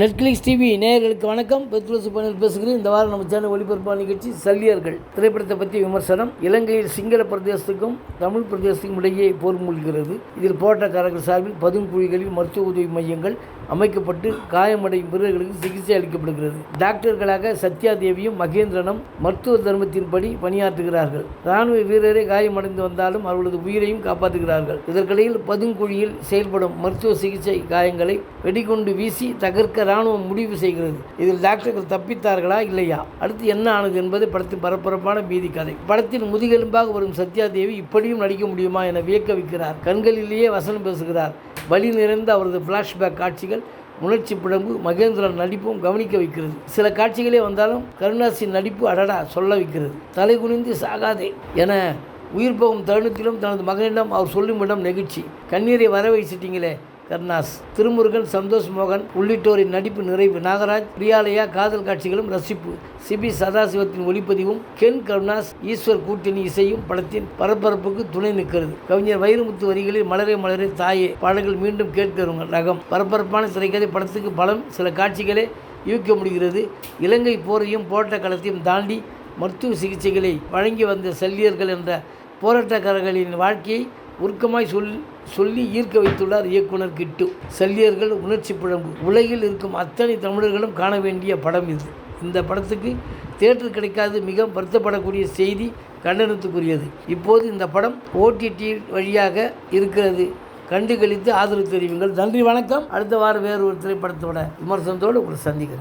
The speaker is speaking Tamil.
நெட்ஃப்ளிக்ஸ் டிவி நேயர்களுக்கு வணக்கம். பெத்ரோசு பணியில் பேசுகிறேன் இந்த வாரம் நம்ம சேனல் ஒளிபரப்பான நிகழ்ச்சி சல்லியர்கள். திரைப்படத்தை பற்றி விமர்சனம். இலங்கையில் சிங்கள பிரதேசத்துக்கும் தமிழ் பிரதேசத்துக்கும் இடையே போர் மூழ்கிறது. இதில் போராட்டக்காரர்கள் சார்பில் பதுங்குழிகளில் மருத்துவ உதவி மையங்கள் அமைக்கப்பட்டு காயமடையும் வீரர்களுக்கு சிகிச்சை அளிக்கப்படுகிறது. டாக்டர்களாக சத்யா தேவியும் மகேந்திரனும் மருத்துவ தர்மத்தின்படி பணியாற்றுகிறார்கள். ராணுவ வீரரே காயமடைந்து வந்தாலும் அவர்களது உயிரையும் காப்பாற்றுகிறார்கள். இதற்கிடையில் பதுங்குழியில் செயல்படும் மருத்துவ சிகிச்சை காயங்களை வெடிகுண்டு வீசி தகர்க்க ராணுவம் முடிவு செய்கிறது. இதில் டாக்டர்கள் தப்பித்தார்களா இல்லையா? அடுத்து என்ன ஆனது என்பது படத்தின் பரபரப்பான பீதி கதை. படத்தின் முதுகெலும்பாக வரும் சத்யா தேவி இப்படியும் நடிக்க முடியுமா என வியக்க வைக்கிறார் கண்களிலேயே வசனம் பேசுகிறார். வழி நிறைந்த அவரது ஃப்ளாஷ்பேக் காட்சிகள் உணர்ச்சி பிழம்பு மகேந்திரன் நடிப்பும் கவனிக்க வைக்கிறது. சில காட்சிகளே வந்தாலும் கருணாசின் நடிப்பு அடடா சொல்ல வைக்கிறது. தலை குனிந்து சாகாதே என உயிர் போகும் தருணத்திலும் தனது மகனிடம் அவர் சொல்லும் இடம் நெகிழ்ச்சி. கண்ணீரை வர வைச்சிட்டிங்களே கருணாஸ் திருமுருகன் சந்தோஷ் மோகன் உள்ளிட்டோரின் நடிப்பு நிறைவு. நாகராஜ் பிரியாலயா காதல் காட்சிகளும் ரசிப்பு. சிபி சதாசிவத்தின் ஒளிப்பதிவும் கென் கருணாஸ் ஈஸ்வர் கூட்டணி இசையும் படத்தின் பரபரப்புக்கு துணை நிற்கிறது. கவிஞர் வைரமுத்து வரிகளில் மலரே மலரே தாயே பாடல்கள் மீண்டும் கேட்கிறவங்க ரகம். பரபரப்பான திரைக்கதை படத்துக்கு பலம் சில காட்சிகளே யூகிக்க முடிகிறது. இலங்கை போரையும் போட்ட களத்தையும் தாண்டி மருத்துவ சிகிச்சைகளை வழங்கி வந்த செல்லியர்கள் என்ற போராட்டக்காரர்களின் வாழ்க்கையை உருக்கமாய் சொல் சொல்லி ஈர்க்க வைத்துள்ளார் இயக்குனர் கிட்டு. செல்லியர்கள் உணர்ச்சி பிழம்பு உலகில் இருக்கும் அத்தனை தமிழர்களும் காண வேண்டிய படம் இது. இந்த படத்துக்கு தேட்டர் கிடைக்காது மிக வருத்தப்படக்கூடிய செய்தி கண்டனத்துக்குரியது. இப்போது இந்த படம் ஓடிடி வழியாக இருக்கிறது. கண்டு கழித்து ஆதரவு தெரிவிங்கள். நன்றி வணக்கம். அடுத்த வாரம் வேறு ஒரு திரைப்படத்தோட விமர்சனத்தோடு உங்களை சந்திக்கிறேன்.